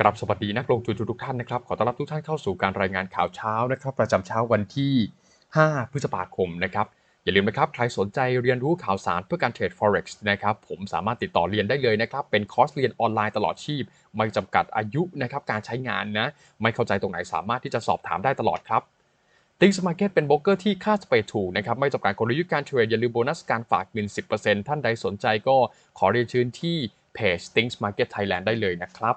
กรับสวัสดีนักลงทุนทุกท่านนะครับ ขอต้อนรับทุกท่านเข้าสู่การรายงานข่าวเช้านะครับ ประจำเช้าวันที่ 5 พฤษภาคมนะครับ อย่าลืมนะครับ ใครสนใจเรียนรู้ข่าวสารเพื่อการเทรด forex นะครับ ผมสามารถติดต่อเรียนได้เลยนะครับ เป็นคอร์สเรียนออนไลน์ตลอดชีพ ไม่จำกัดอายุนะครับ การใช้งานนะ ไม่เข้าใจตรงไหนสามารถที่จะสอบถามได้ตลอดครับติงสมาร์เก็ตเป็นโบรกเกอร์ที่ค่าสเปรดถูกนะครับไม่จำกัดกลยุทธ์การเทรดอย่าลืมโบนัสการฝากเงิน 10%ท่านใดสนใจก็ขอเรียนเชิญที่เพจ Things Market Thailand ได้เลยนะครับ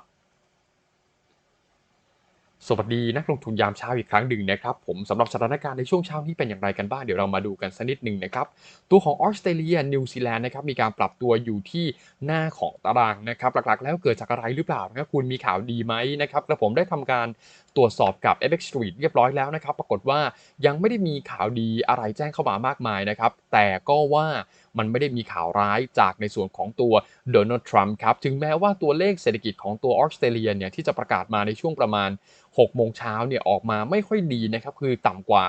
สวัสดีนักลงทุนยามเช้าอีกครั้งหนึ่งนะครับผมสำหรับสถานการณ์ในช่วงเช้านี้เป็นอย่างไรกันบ้างเดี๋ยวเรามาดูกันสักนิดหนึ่งนะครับตัวของออสเตรเลียนิวซีแลนด์นะครับมีการปรับตัวอยู่ที่หน้าของตารางนะครับหลักๆ แล้วเกิดจากอะไรหรือเปล่านะครับคุณมีข่าวดีไหมนะครับและผมได้ทำการตรวจสอบกับ FX Street เรียบร้อยแล้วนะครับปรากฏว่ายังไม่ได้มีข่าวดีอะไรแจ้งเข้ามามากมายนะครับแต่ก็ว่ามันไม่ได้มีข่าวร้ายจากในส่วนของตัวโดนัลด์ทรัมป์ครับถึงแม้ว่าตัวเลขเศรษฐกิจของตัวออสเตรเลียเนี่ยที่จะประกาศมาในช่วงประมาณ 6โมงเช้าเนี่ยออกมาไม่ค่อยดีนะครับคือต่ำกว่า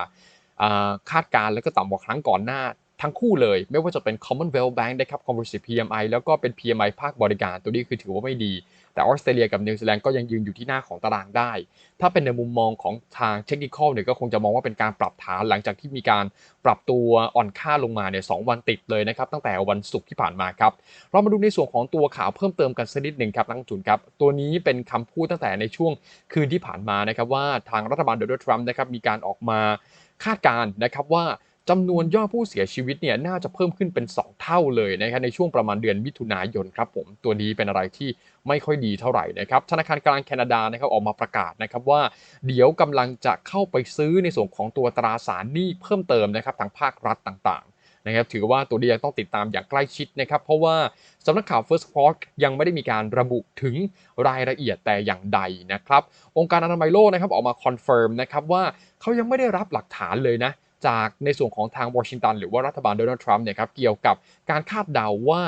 คาดการแล้วก็ต่ำกว่าครั้งก่อนหน้า ทั้งคู่เลย ไม่ว่าจะเป็น Commonwealth Bank นะครับ Composite PMI แล้วก็เป็น PMI ภาคบริการตัวนี้คือถือว่าไม่ดี แต่ออสเตรเลียกับนิวซีแลนด์ก็ยังยืนอยู่ที่หน้าของตารางได้ ถ้าเป็นในมุมมองของทางเทคนิคเนี่ยก็คงจะมองว่าเป็นการปรับฐานหลังจากที่มีการปรับตัวอ่อนค่าลงมาเนี่ยสวันติดเลยนะครับตั้งแต่วันศุกร์ที่ผ่านมาครับเรามาดูในส่วนของตัวข่าวเพิ่มเติมกันสักนิดหนึ่งครับนักทุนครับตัวนี้เป็นคำพูดตั้งแต่ในช่วงคืนที่ผ่านมานะครับว่าทางรัฐบาลโดนัลด์ทรัมป์นะครับมีการออกมาคาดการณ์นะครับว่า จำนวนยอดผู้เสียชีวิตเนี่ยน่าจะเพิ่มขึ้นเป็น 2 เท่าเลยนะครับในช่วงประมาณเดือนมิถุนายนครับผมตัวนี้เป็นอะไรที่ไม่ค่อยดีเท่าไหร่นะครับธนาคารกลางแคนาดานะครับออกมาประกาศนะครับว่า เดี๋ยวกำลังจะเข้าไปซื้อในส่วนของตัวตราสารหนี้เพิ่มเติมนะครับทางภาครัฐต่างๆนะครับถือว่าตัวนี้ยังต้องติดตามอย่างใกล้ชิดนะครับเพราะว่าสำนักข่าว First p o r t ยังไม่ได้มีการระบุถึงรายละเอียดแต่อย่างใดนะครับองค์การอนามัยโลกนะครับออกมาคอนเฟิร์มนะครับว่าเขายังไม่ได้รับหลักฐานเลยนะจากในส่วนของทางวอชิงตันหรือว่ารัฐบาลโดนัลด์ทรัมป์เนี่ยครับเกี่ยวกับการคาดเดาว่า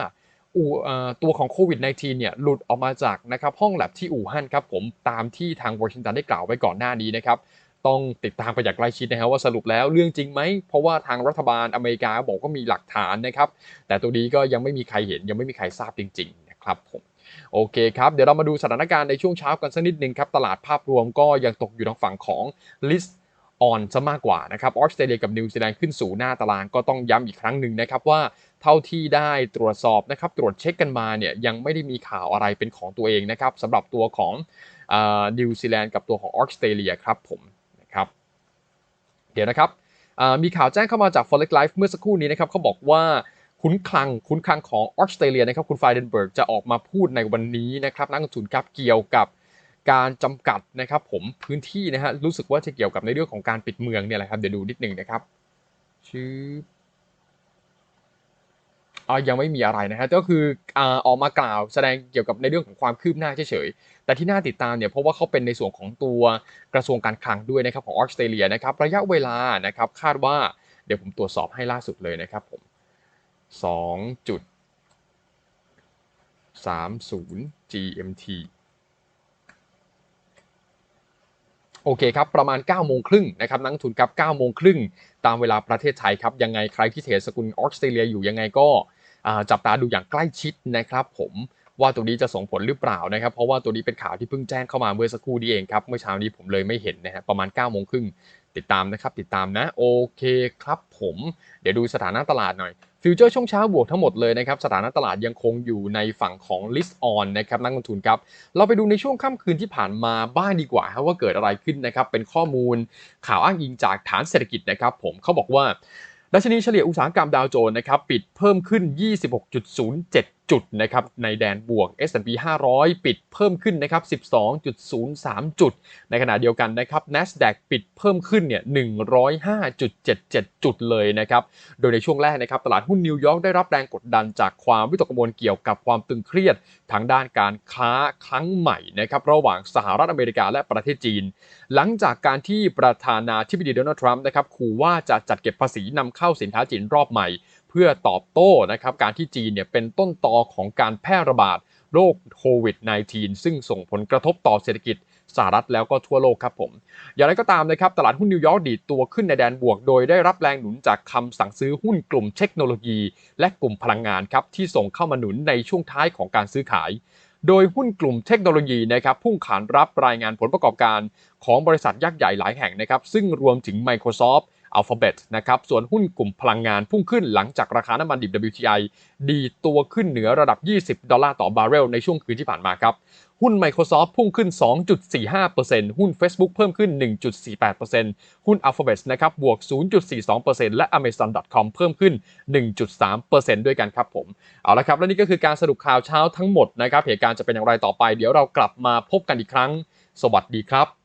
ตัวของโควิด -19 เนี่ยหลุดออกมาจากนะครับห้องแลบที่อู่ฮั่นครับผมตามที่ทางวอชิงตันได้กล่าวไว้ก่อนหน้านี้นะครับต้องติดตามไปอย่างใกล้ชิดนะครับว่าสรุปแล้วเรื่องจริงไหม เพราะว่าทางรัฐบาลอเมริกาบอกก็มีหลักฐานนะครับ แต่ตัวนี้ก็ยังไม่มีใครเห็นยังไม่มีใครทราบจริงๆนะครับผมโอเคครับ เดี๋ยวเรามาดูสถานการณ์ในช่วงเช้ากันสักนิดนึงครับ ตลาดภาพรวมก็ยังตกอยู่ทางฝั่งของลิส อ่อนซะมากกว่านะครับออสเตรเลียกับนิวซีแลนด์ขึ้นสู่หน้าตารางก็ต้องย้ำอีกครั้งหนึ่งนะครับว่าเท่าที่ได้ตรวจสอบนะครับตรวจเช็คกันมาเนี่ยยังไม่ได้มีข่าวอะไรเป็นของตัวเองนะครับสำหรับตัวของนิวซีแลนด์กับตัวของออสเตรเลียครับผมนะครับเดี๋ยวนะครับมีข่าวแจ้งเข้ามาจาก Forex Life เมื่อสักครู่นี้นะครับเขาบอกว่าคุ้นคลังคุ้นคลังของออสเตรเลียนะครับคุณไฟเดนเบิร์กจะออกมาพูดในวันนี้นะครับนักลงทุนครับเกี่ยวกับ การจำกัดนะครับผมพื้นที่นะฮะรู้สึกว่าจะเกี่ยวกับในเรื่องของการปิดเมืองเนี่ยแหละครับเดี๋ยวดูนิดหนึ่งนะครับชื่ออายังไม่มีอะไรนะฮะก็คือออกมากล่าวแสดงเกี่ยวกับในเรื่องของความคืบหน้าเฉยๆ แต่ที่น่าติดตามเนี่ยเพราะว่าเขาเป็นในส่วนของตัวกระทรวงการคลังด้วยนะครับของออสเตรเลียนะครับระยะเวลานะครับคาดว่าเดี๋ยวผมตรวจสอบให้ล่าสุดเลยนะครับผม2จุด30 GMT โอเคครับ ประมาณ9โมงครึ่งนะครับนักทุนครับ9โมงครึ่งตามเวลาประเทศไทยครับ ยังไงใครที่เทรดสกุลออสเตรเลียอยู่ยังไงก็จับตาดูอย่างใกล้ชิดนะครับ ผมว่าตัวนี้จะส่งผลหรือเปล่านะครับ เพราะว่าตัวนี้เป็นข่าวที่เพิ่งแจ้งเข้ามาเมื่อสักครู่นี้เองครับ เมื่อเช้านี้ผมเลยไม่เห็นนะฮะประมาณ9โมงครึ่งติดตามนะครับ ติดตามนะ โอเคครับผม เดี๋ยวดูสถานะตลาดหน่อย ฟิวเจอร์ช่วงเช้าบวกทั้งหมดเลยนะครับสถานะตลาดยังคงอยู่ในฝั่งของ list on นะครับนักลงทุนครับ เราไปดูในช่วงค่ำคืนที่ผ่านมาบ้างดีกว่าว่าเกิดอะไรขึ้นนะครับเป็นข้อมูลข่าวอ้างอิงจากฐานเศรษฐกิจนะครับผมเขาบอกว่าดัชนีเฉลี่ยอุตสาหกรรมดาวโจนส์นะครับปิดเพิ่มขึ้น 26.07 จุดนะครับในแดนบวก S&P 500 ปิดเพิ่มขึ้นนะครับ 12.03 จุด ในขณะเดียวกันนะครับ NASDAQ ปิดเพิ่มขึ้นเนี่ย 105.77 จุดเลยนะครับ โดยในช่วงแรกนะครับตลาดหุ้นนิวยอร์กได้รับแรงกดดันจากความวิตกกังวลเกี่ยวกับความตึงเครียดทางด้านการค้าครั้งใหม่นะครับระหว่างสหรัฐอเมริกาและประเทศจีน หลังจากการที่ประธานาธิบดีโดนัลด์ทรัมป์นะครับขู่ว่าจะจัดเก็บภาษีนำเข้าสินค้าจีนรอบใหม่ พื่อตอบโต้นะครับการที่จีนเนี่ยเป็นต้นตอของการแพร่ระบาดโรคโควิด -19 ซึ่งส่งผลกระทบต่อเศรษฐกิจสหรัฐแล้วก็ทั่วโลกครับผม อย่างไรก็ตามนะครับ ตลาดหุ้นนิวยอร์กดีดตัวขึ้นในแดนบวก โดยได้รับแรงหนุนจากคำสั่งซื้อหุ้นกลุ่มเทคโนโลยี และกลุ่มพลังงานครับที่ส่งเข้ามาหนุนในช่วงท้ายของการซื้อขาย โดยหุ้นกลุ่มเทคโนโลยีนะครับพุ่งขานรับรายงานผลประกอบการของบริษัทยักษ์ใหญ่หลายแห่งนะครับซึ่งรวมถึง Microsoft Alphabet นะครับ ส่วนหุ้นกลุ่มพลังงานพุ่งขึ้นหลังจากราคาน้ำมันดิบ WTI ดีตัวขึ้นเหนือระดับ 20 ดอลลาร์ต่อบาร์เรลในช่วงคืนที่ผ่านมาครับ หุ้น Microsoft พุ่งขึ้น 2.45%หุ้น Facebook เพิ่มขึ้น 1.48%หุ้น Alphabet นะครับ บวก 0.42%และ Amazon.com เพิ่มขึ้น 1.3%ด้วยกันครับผม เอาละครับ และนี่ก็คือการสรุปข่าวเช้าทั้งหมดนะครับ เหตุการณ์จะเป็นอย่างไรต่อไป เดี๋ยวเรากลับมาพบกันอีกครั้ง สวัสดีครับ